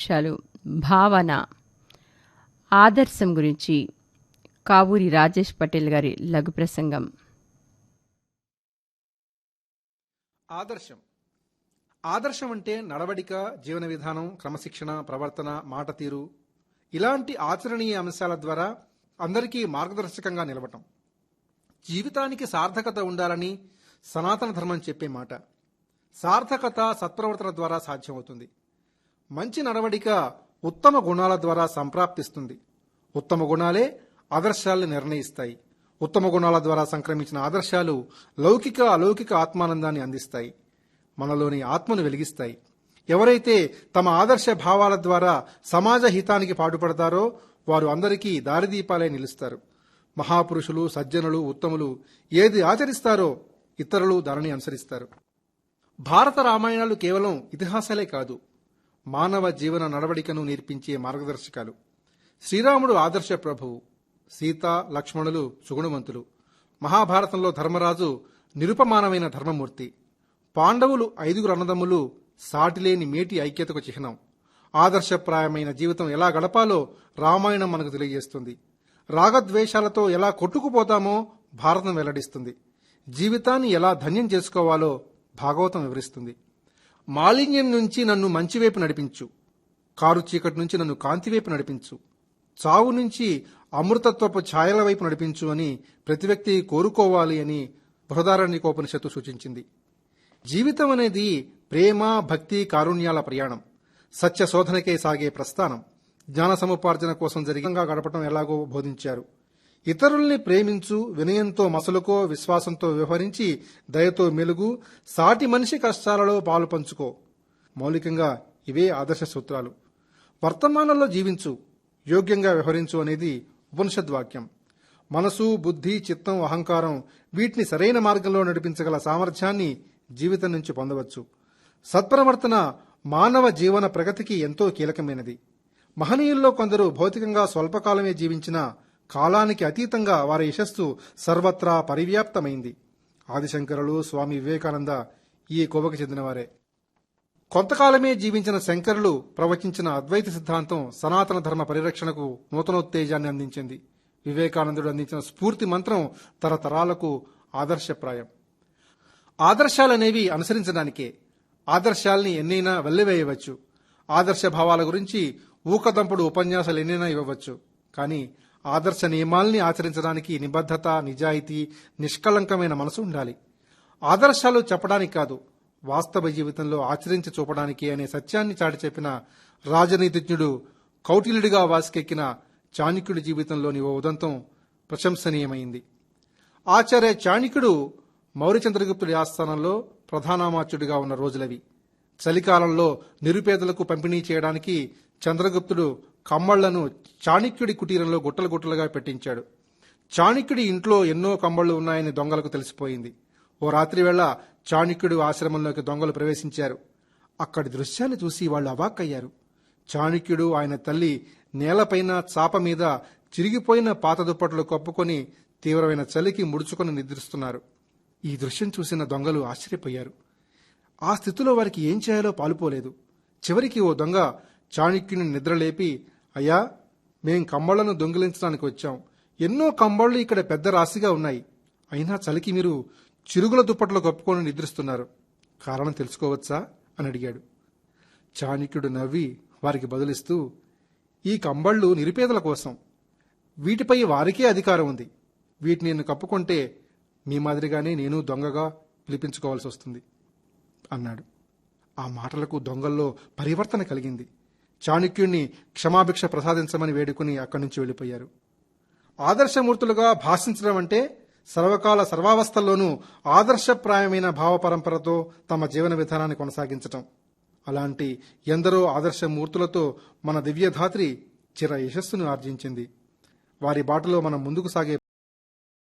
అంశాలు భావన ఆదర్శం గురించి కావూరి రాజేష్ పటేల్ గారి లఘు ప్రసంగం. ఆదర్శం. ఆదర్శం అంటే నడవడిక జీవన విధానం క్రమశిక్షణ ప్రవర్తన మాట తీరు. ఇలాంటి ఆచరణీయ అంశాల ద్వారా అందరికీ మార్గదర్శకంగా నిలవటం. జీవితానికి సార్థకత ఉండాలని సనాతన ధర్మం చెప్పే మాట. సార్థకత సత్ప్రవర్తన ద్వారా సాధ్యమవుతుంది. మంచి నడవడిక ఉత్తమ గుణాల ద్వారా సంప్రాప్తిస్తుంది. ఉత్తమ గుణాలే ఆదర్శాలను నిర్ణయిస్తాయి. ఉత్తమ గుణాల ద్వారా సంక్రమించిన ఆదర్శాలు లౌకిక అలౌకిక ఆత్మానందాన్ని అందిస్తాయి. మనలోని ఆత్మను వెలిగిస్తాయి. ఎవరైతే తమ ఆదర్శ భావాల ద్వారా సమాజ హితానికి పాటుపడతారో వారు అందరికీ దారిదీపాలే నిలుస్తారు. మహాపురుషులు సజ్జనులు ఉత్తములు ఏది ఆచరిస్తారో ఇతరులు దానిని అనుసరిస్తారు. భారత రామాయణాలు కేవలం ఇతిహాసాలే కాదు. మానవ జీవన నడవడికను నేర్పించే మార్గదర్శకాలు. శ్రీరాముడు ఆదర్శ ప్రభువు సీత లక్ష్మణులు సుగుణవంతులు. మహాభారతంలో ధర్మరాజు నిరుపమానమైన ధర్మమూర్తి. పాండవులు ఐదుగురు అన్నదమ్ములు సాటిలేని మేటి ఐక్యతకు చిహ్నం. ఆదర్శప్రాయమైన జీవితం ఎలా గడపాలో రామాయణం మనకు తెలియజేస్తుంది. రాగద్వేషాలతో ఎలా కొట్టుకుపోతామో భారతం వెల్లడిస్తుంది. జీవితాన్ని ఎలా ధన్యం చేసుకోవాలో భాగవతం వివరిస్తుంది. మాలిన్యం నుంచి నన్ను మంచివైపు నడిపించు. కారు చీకటి నుంచి నన్ను కాంతివైపు నడిపించు. చావు నుంచి అమృతత్వపు ఛాయల వైపు నడిపించు అని ప్రతి వ్యక్తి కోరుకోవాలి అని బృహదారణ్యకోపనిషత్తు సూచించింది. జీవితం అనేది ప్రేమ భక్తి కారుణ్యాల ప్రయాణం. సత్య శోధనకే సాగే ప్రస్థానం. జ్ఞాన సముపార్జన కోసం జరిగంగా గడపడం ఎలాగో బోధించారు. ఇతరుల్ని ప్రేమించు వినయంతో మసలుకో విశ్వాసంతో వ్యవహరించి దయతో మెలుగు సాటి మనిషి కష్టాలలో పాలు పంచుకో. మౌలికంగా ఇవే ఆదర్శ సూత్రాలు. వర్తమానంలో జీవించు యోగ్యంగా వ్యవహరించు అనేది ఉపనిషద్వాక్యం. మనసు బుద్ధి చిత్తం అహంకారం వీటిని సరైన మార్గంలో నడిపించగల సామర్థ్యాన్ని జీవితం నుంచి పొందవచ్చు. సత్ప్రవర్తన మానవ జీవన ప్రగతికి ఎంతో కీలకమైనది. మహనీయుల్లో కొందరు భౌతికంగా స్వల్పకాలమే జీవించిన కాలానికి అతీతంగా వారి యశస్సు సర్వత్రా పరివ్యాప్తమైంది. ఆదిశంకరులు స్వామి వివేకానంద ఈ కోవకు చెందినవారే. కొంతకాలమే జీవించిన శంకరులు ప్రవచించిన అద్వైత సిద్ధాంతం సనాతన ధర్మ పరిరక్షణకు నూతనోత్తేజాన్ని అందించింది. వివేకానందుడు అందించిన స్ఫూర్తి మంత్రం తరతరాలకు ఆదర్శప్రాయం. ఆదర్శాలనేవి అనుసరించడానికే ఆదర్శాల్ని ఎన్నైనా వెల్లివేయవచ్చు. ఆదర్శ భావాల గురించి ఊకదంపుడు ఉపన్యాసాలు ఎన్నైనా ఇవ్వవచ్చు. కానీ ఆదర్శ నియమాల్ని ఆచరించడానికి నిబద్ధత నిజాయితీ నిష్కళంకమైన మనసు ఉండాలి. ఆదర్శాలు చెప్పడానికి కాదు వాస్తవ జీవితంలో ఆచరించి చూపడానికి అనే సత్యాన్ని చాటి చెప్పిన రాజనీతిజ్ఞుడు కౌటిల్యుడిగా వాసికెక్కిన చాణిక్యుడి జీవితంలోని ఓ ఉదంతం ప్రశంసనీయమైంది. ఆచార్య చాణక్యుడు మౌర్యచంద్రగుప్తుడి ఆస్థానంలో ప్రధానామాత్యుడిగా ఉన్న రోజులవి. చలికాలంలో నిరుపేదలకు పంపిణీ చేయడానికి చంద్రగుప్తుడు కమ్మళ్ళను చాణిక్యుడి కుటీరంలో గుట్టలు గుట్టలుగా పెట్టించాడు. చాణిక్యుడి ఇంట్లో ఎన్నో కమ్మళ్ళు ఉన్నాయని దొంగలకు తెలిసిపోయింది. ఓ రాత్రి వేళ ఆశ్రమంలోకి దొంగలు ప్రవేశించారు. అక్కడి దృశ్యాన్ని చూసి వాళ్ళు అవాక్కయ్యారు. చాణిక్యుడు ఆయన తల్లి నేలపైన చాప మీద చిరిగిపోయిన పాత దుప్పట్లు కప్పుకొని తీవ్రమైన చలికి ముడుచుకొని నిద్రిస్తున్నారు. ఈ దృశ్యం చూసిన దొంగలు ఆశ్చర్యపోయారు. ఆ స్థితిలో వారికి ఏం చేయాలో పాలుపోలేదు. చివరికి ఓ దొంగ చాణిక్యుని నిద్రలేపి అయ్యా మేం కంబళ్ళను దొంగిలించడానికి వచ్చాం. ఎన్నో కంబళ్ళు ఇక్కడ పెద్ద రాశిగా ఉన్నాయి. అయినా చలికి మీరు చిరుగుల దుప్పట్లు కప్పుకొని నిద్రిస్తున్నారు. కారణం తెలుసుకోవచ్చా? అని అడిగాడు. చాణక్యుడు నవ్వి వారికి బదులిస్తూ ఈ కంబళ్ళు నిరుపేదల కోసం. వీటిపై వారికే అధికారం ఉంది. వీటిని నేను కప్పుకుంటే మీ మాదిరిగానే నేను దొంగగా పిలిపించుకోవాల్సి వస్తుంది అన్నాడు. ఆ మాటలకు దొంగల్లో పరివర్తన కలిగింది. చాణుక్యుణ్ణి క్షమాభిక్ష ప్రసాదించమని వేడుకుని అక్కడి నుంచి వెళ్ళిపోయారు. ఆదర్శమూర్తులుగా భాషించడం అంటే సర్వకాల సర్వావస్థల్లోనూ ఆదర్శప్రాయమైన భావ పరంపరతో తమ జీవన విధానాన్ని కొనసాగించటం. అలాంటి ఎందరో ఆదర్శమూర్తులతో మన దివ్యధాత్రి చిర యశస్సును ఆర్జించింది. వారి బాటలో మనం ముందుకు సాగే